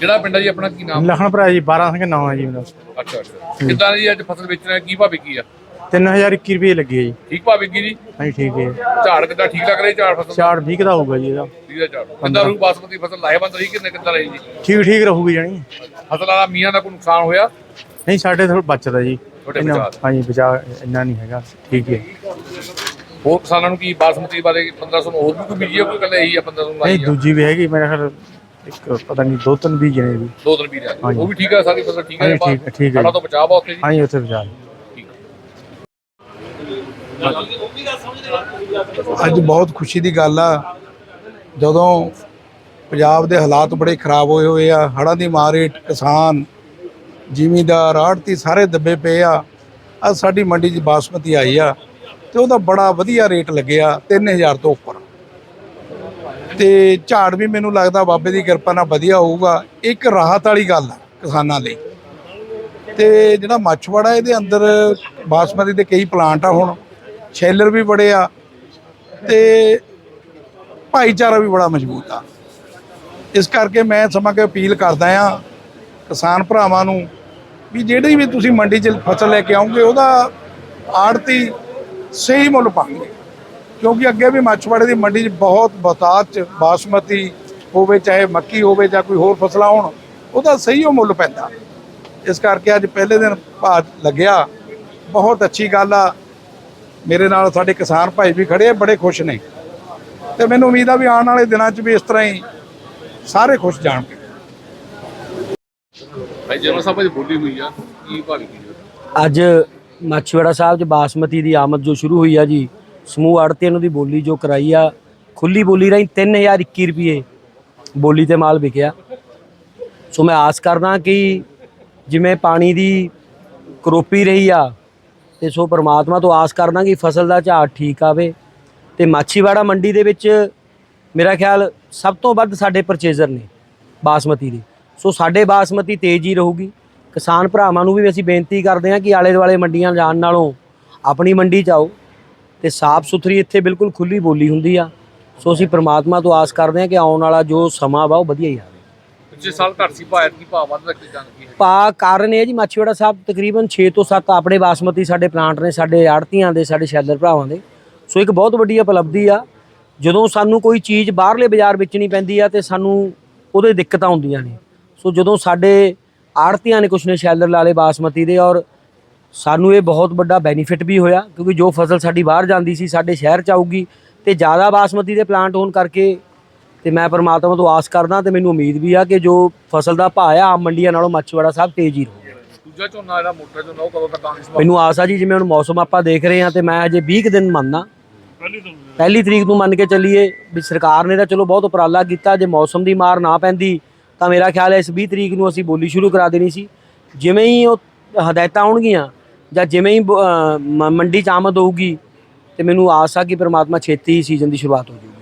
ਕਿਹੜਾ ਪਿੰਡ ਹੈ ਜੀ ਆਪਣਾ ਕੀ ਨਾਮ? ਲਖਣ ਭਰਾ ਜੀ 12 ਸਿੰਘ ਨਾਮ ਹੈ ਜੀ ਮੇਰਾ। ਅੱਛਾ ਅੱਛਾ। ਕਿੱਦਾਂ ਦੀ ਅੱਜ ਫਸਲ ਵੇਚਣਾ ਕੀ ਭਾਅ ਵਿਕੀ ਆ? 3021 ਰੁਪਏ ਲੱਗੀ ਹੈ ਜੀ। ਠੀਕ ਭਾਅ ਵਿਕੀ ਜੀ? ਹਾਂਜੀ ਠੀਕ ਹੈ ਝਾੜ ਕਿੱਦਾਂ ਠੀਕ ਲੱਗ ਰਿਹਾ ਜੀ ਝਾੜ ਫਸਲ? ਚਾਰ 20 ਦਾ ਹੋਊਗਾ ਜੀ ਇਹਦਾ। ਠੀਕ ਹੈ ਝਾੜ। ਕਿੱਦਾਂ ਰੂ ਬਾਸਮਤੀ ਫਸਲ ਲਾਹੇਵੰਦ ਰਹੀ ਕਿੰਨੇ ਕਿੱਦਾਂ ਰਹੀ ਜੀ? ਠੀਕ ਠੀਕ ਰਹੂਗੀ ਜਾਣੀ। ਫਸਲ ਵਾਲਾ ਮੀਆਂ ਦਾ ਕੋਈ ਨੁਕਸਾਨ ਹੋਇਆ? ਨਹੀਂ ਸਾਡੇ ਥੋੜਾ ਬਚਦਾ ਜੀ। ਤੁਹਾਡੇ ਇੰਨਾ- ਬਚਾ। ਹਾਂਜੀ ਬਚਾ ਇੰਨਾ ਨਹੀਂ ਹੈਗਾ। ਠੀਕ ਹੈ। ਹੋਰ ਕਿਸਾਨਾਂ ਨੂੰ ਕੀ ਬਾਸਮਤੀ ਬਾਰੇ 1500 ਨੂੰ ਹੋਰ ਵੀ ਕੋਈ ਬੀਜੀ ਆ? ਕੋਈ ਕੱਲੇ ਇਹੀ ਆ 1500 ਨੂੰ ਲਾਈ ਨਹੀਂ ਆ? ਦੂਜੀ ਵੀ ਹੈਗੀ ਮੇਰੇ ਖਿਆਲ ਇੱਕ ਪਤਾ ਨਹੀਂ ਦੋ ਤਿੰਨ ਵੀ ਜਣੇ ਵੀ। ਦੋ ਦਿਨ ਵੀ ਰਿਹਾ ਹਾਂਜੀ। ਉਹ ਵੀ ਠੀਕ ਆ ਸਾਰੀ ਫਸਲ ਠੀਕ ਹੈ ਹਾਂਜੀ, ਠੀਕ ਹੈ, ਠੀਕ ਹੈ ਸਾਡਾ। ਤੋਂ ਬਚਾਅ ਵਾ ਉੱਥੇ ਜੀ। ਹਾਂਜੀ ਉੱਥੇ ਠੀਕ ਅੱਜ ਬਹੁਤ ਖੁਸ਼ੀ ਦੀ ਗੱਲ ਆ। ਜਦੋਂ ਪੰਜਾਬ ਦੇ ਹਾਲਾਤ ਬੜੇ ਖਰਾਬ ਹੋਏ ਹੋਏ ਆ ਹੜ੍ਹਾਂ ਦੀ ਮਾਰ ਹੇਠ ਕਿਸਾਨ ਜ਼ਿਮੀਂਦਾਰ ਆੜਤੀ ਸਾਰੇ ਦੱਬੇ ਪਏ ਆ। ਅੱਜ ਸਾਡੀ ਮੰਡੀ 'ਚ ਬਾਸਮਤੀ ਆਈ ਆ ਤੇ ਉਹਦਾ ਬੜਾ ਵਧੀਆ ਰੇਟ ਲੱਗਿਆ 3000 ਤੋਂ ਉੱਪਰ। ਤੇ ਝਾੜ ਵੀ ਮੈਨੂੰ ਲੱਗਦਾ ਬਾਬੇ ਦੀ ਕਿਰਪਾ ਨਾਲ ਵਧੀਆ ਹੋਊਗਾ। ਇੱਕ ਰਾਹਤ ਵਾਲੀ ਗੱਲ ਆ ਕਿਸਾਨਾਂ ਲਈ। ਤੇ ਜਿਹੜਾ ਮੱਛਵਾੜਾ ਇਹਦੇ ਅੰਦਰ ਬਾਸਮਤੀ ਦੇ ਕਈ ਪਲਾਂਟ ਆ ਹੁਣ ਸ਼ੈਲਰ ਵੀ ਬੜੇ ਆ ਤੇ ਭਾਈਚਾਰਾ ਵੀ ਬੜਾ ਮਜ਼ਬੂਤ ਆ। ਇਸ ਕਰਕੇ ਮੈਂ ਸਮਾਂ ਕੇ ਅਪੀਲ ਕਰਦਾ ਆ ਕਿਸਾਨ ਭਰਾਵਾਂ ਨੂੰ ਵੀ ਜਿਹੜੀ ਵੀ ਤੁਸੀਂ ਮੰਡੀ 'ਚ ਫਸਲ ਲੈ ਕੇ ਆਉਂਗੇ, ਉਹਦਾ ਆੜਤੀ ਸਹੀ ਮੁੱਲ ਪਾਉਂਗੇ। ਕਿਉਂਕਿ ਅੱਗੇ ਵੀ ਮੱਛਵਾੜੇ ਦੀ ਮੰਡੀ 'ਚ ਬਹੁਤ ਬਹੁਤਾਤ 'ਚ ਬਾਸਮਤੀ ਹੋਵੇ ਚਾਹੇ ਮੱਕੀ ਹੋਵੇ ਜਾਂ ਕੋਈ ਹੋਰ ਫਸਲਾਂ ਹੋਣ ਉਹਦਾ ਸਹੀ ਉਹ ਮੁੱਲ ਪੈਂਦਾ। ਇਸ ਕਰਕੇ ਅੱਜ ਪਹਿਲੇ ਦਿਨ ਭਾਅ ਲੱਗਿਆ। ਬਹੁਤ ਅੱਛੀ ਗੱਲ ਆ। ਮੇਰੇ ਨਾਲ ਸਾਡੇ ਕਿਸਾਨ ਭਾਈ ਵੀ ਖੜੇ ਆ ਬੜੇ ਖੁਸ਼ ਨੇ। ਤੇ ਮੈਨੂੰ ਉਮੀਦ ਆ ਵੀ ਆਉਣ ਵਾਲੇ ਦਿਨਾਂ 'ਚ ਵੀ ਇਸ ਤਰ੍ਹਾਂ ਹੀ ਸਾਰੇ ਖੁਸ਼ ਜਾਣਗੇ। ਭਾਈ ਜਨਰਲ ਸਾਹਿਬ ਦੀ ਬੋਲੀ ਹੋਈ ਆ ਕੀ ਜੀ ਅੱਜ ਮਾਛੀਵਾੜਾ ਸਾਹਿਬ 'ਚ ਬਾਸਮਤੀ ਦੀ ਆਮਦ ਜੋ ਸ਼ੁਰੂ ਹੋਈ ਆ ਜੀ ਸਮੂਹ ਆੜਤੀਆਂ ਨੂੰ ਦੀ ਬੋਲੀ ਜੋ ਕਰਾਈ ਆ, ਖੁੱਲੀ ਬੋਲੀ ਰਾਹੀਂ 3021 ਰੁਪਏ ਬੋਲੀ ਤੇ ਮਾਲ ਵਿਕਿਆ। ਸੋ ਮੈਂ ਆਸ ਕਰਦਾ ਕਿ ਜਿਵੇਂ ਪਾਣੀ ਦੀ ਕਰੋਪੀ ਰਹੀ ਆ, ਤੇ ਸੋ ਪ੍ਰਮਾਤਮਾ ਤੋਂ ਆਸ ਕਰਦਾ ਕਿ ਫਸਲ ਦਾ ਝਾੜ ਠੀਕ ਆਵੇ, ਤੇ ਮਾਛੀਵਾੜਾ ਮੰਡੀ ਦੇ ਵਿੱਚ ਮੇਰਾ ਖਿਆਲ ਸਭ ਤੋਂ ਵੱਧ ਸਾਡੇ ਪਰਚੇਜ਼ਰ ਨੇ, ਬਾਸਮਤੀ ਦੇ। ਸੋ ਸਾਡੇ ਬਾਸਮਤੀ ਤੇਜ਼ ਹੀ ਰਹੂਗੀ। ਕਿਸਾਨ ਭਰਾਵਾਂ ਨੂੰ ਵੀ ਅਸੀਂ ਬੇਨਤੀ ਕਰਦੇ ਹਾਂ ਕਿ ਆਲੇ ਦੁਆਲੇ ਮੰਡੀਆਂ ਜਾਣ ਨਾਲੋਂ ਆਪਣੀ ਮੰਡੀ 'ਚ ਆਓ। ਤੇ ਸਾਫ਼ ਸੁਥਰੀ ਇੱਥੇ ਬਿਲਕੁਲ ਖੁੱਲੀ ਬੋਲੀ ਹੁੰਦੀ ਆ। ਸੋ ਅਸੀਂ ਪ੍ਰਮਾਤਮਾ ਤੋਂ ਆਸ ਕਰਦੇ ਹਾਂ ਕਿ ਆਉਣ ਵਾਲਾ ਜੋ ਸਮਾਂ ਵਾ ਉਹ ਵਧੀਆ ਹੀ ਆਵੇ ਪਿਛਲੇ ਸਾਲ ਸੀ ਭਾਅ ਕੀ ਭਾਅ ਵੱਧ ਰੱਖੀ ਜਾਂਦੀ ਹੈ। ਪਾ ਕਾਰਨ ਇਹ ਜੀ ਮਾਛੀਵਾੜਾ ਸਾਹਿਬ ਤਕਰੀਬਨ 6 ਤੋਂ 7 ਆਪਣੇ ਬਾਸਮਤੀ ਸਾਡੇ ਪਲਾਂਟ ਨੇ ਸਾਡੇ ਆੜਤੀਆਂ ਦੇ ਸਾਡੇ ਸ਼ੈਲਰ ਭਰਾਵਾਂ ਦੇ। ਸੋ ਇੱਕ ਬਹੁਤ ਵੱਡੀ ਉਪਲਬਧੀ ਆ। ਜਦੋਂ ਸਾਨੂੰ ਕੋਈ ਚੀਜ਼ ਬਾਹਰਲੇ ਬਾਜ਼ਾਰ ਵੇਚਣੀ ਪੈਂਦੀ ਆ ਤੇ ਸਾਨੂੰ ਉਹਦੇ ਦਿੱਕਤਾਂ ਹੁੰਦੀਆਂ ਨੇ। ਸੋ ਜਦੋਂ ਸਾਡੇ ਆੜਤੀਆਂ ਨੇ ਕੁਛ ਨੇ ਸ਼ੈਲਰ ਲਾਲੇ ਬਾਸਮਤੀ ਦੇ ਔਰ ਸਾਨੂੰ ਇਹ ਬਹੁਤ ਵੱਡਾ ਬੈਨੀਫਿਟ ਵੀ ਹੋਇਆ ਕਿਉਂਕਿ ਜੋ ਫਸਲ ਸਾਡੀ ਬਾਹਰ ਜਾਂਦੀ ਸੀ ਸਾਡੇ ਸ਼ਹਿਰ ਚ ਆਊਗੀ ਤੇ ਜ਼ਿਆਦਾ ਬਾਸਮਤੀ ਦੇ ਪਲਾਂਟ ਹੋਣ ਕਰਕੇ ਤੇ ਮੈਂ ਪਰਮਾਤਮਾ ਤੋਂ ਆਸ ਕਰਦਾ ਤੇ ਮੈਨੂੰ ਉਮੀਦ ਵੀ ਆ ਕਿ ਜੋ ਫਸਲ ਦਾ ਭਾਅ ਆ ਆਮ ਮੰਡੀਆਂ ਨਾਲੋਂ ਮੱਛਵਾੜਾ ਸਾਹਿਬ ਤੇਜ਼ ਹੀ ਰਹੂਗਾ। ਦੂਜਾ ਝੋਨਾ ਜਿਹੜਾ ਮੋਟਾ ਝੋਨਾ ਉਹ ਕਦੋਂ ਤੱਕ ਆਉਣ ਦੀ ਮੈਨੂੰ ਆਸ ਆ ਜੀ ਜਿਵੇਂ ਹੁਣ ਮੌਸਮ ਆਪਾਂ ਦੇਖ ਰਹੇ ਹਾਂ ਤੇ ਮੈਂ ਅਜੇ 20 ਕੁ ਦਿਨ ਮੰਨਦਾ। ਪਹਿਲੀ ਤਰੀਕ ਨੂੰ। ਮੰਨ ਕੇ ਚੱਲੀਏ ਵੀ ਸਰਕਾਰ ਨੇ ਤਾਂ ਚਲੋ ਬਹੁਤ ਉਪਰਾਲਾ ਕੀਤਾ ਜੇ ਮੌਸਮ ਦੀ ਮਾਰ ਨਾ ਪੈਂਦੀ ਤਾਂ ਮੇਰਾ ਖਿਆਲ ਹੈ ਇਸ 20 ਤਰੀਕ ਨੂੰ ਅਸੀਂ ਬੋਲੀ ਸ਼ੁਰੂ ਕਰਾ ਦੇਣੀ ਸੀ। ਜਿਵੇਂ ਹੀ ਉਹ ਹਦਾਇਤਾਂ ਆਉਣਗੀਆਂ ਜਾਂ ਜਿਵੇਂ ਹੀ ਬ- ਅਹ ਮ- ਮੰਡੀ ਚ ਆਮਦ ਹੋਊਗੀ ਤੇ ਮੈਨੂੰ ਆਸ ਆ ਕਿ ਪ੍ਰਮਾਤਮਾ ਛੇਤੀ ਹੀ ਸੀਜ਼ਨ ਦੀ ਸ਼ੁਰੂਆਤ ਹੋ ਜਾਊਗੀ